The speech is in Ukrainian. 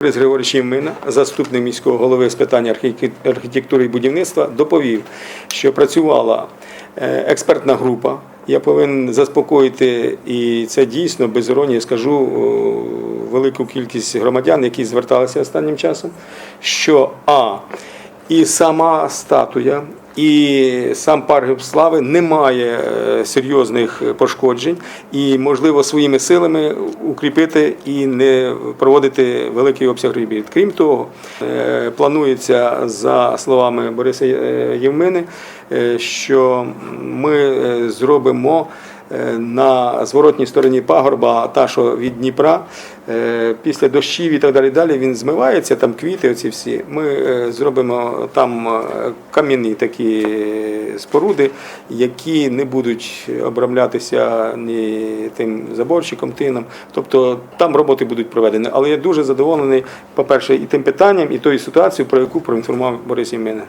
Борис Григорович Євмина, заступник міського голови з питань архітектури і будівництва, доповів, що працювала е, експертна група. Я повинен заспокоїти, і це дійсно без іронії скажу велику кількість громадян, які зверталися останнім часом. Що а і сама статуя, і сам парк слави не має е, серйозних пошкоджень, і можливо своїми силами укріпити і не проводити великий обсяг робіт. Крім того, е, планується за словами Бориса е, Євмини, що ми зробимо. Е, На зворотній стороні пагорба, та що від Дніпра, е, після дощів і так далі, далі він змивається, там квіти, оці всі. Ми е, зробимо там кам'яні такі споруди, які не будуть обрамлятися ні тим заборчиком, тином. Тобто там роботи будуть проведені. Але я дуже задоволений, по-перше, і тим питанням, і тою ситуацією, про яку проінформував Борис Ємина.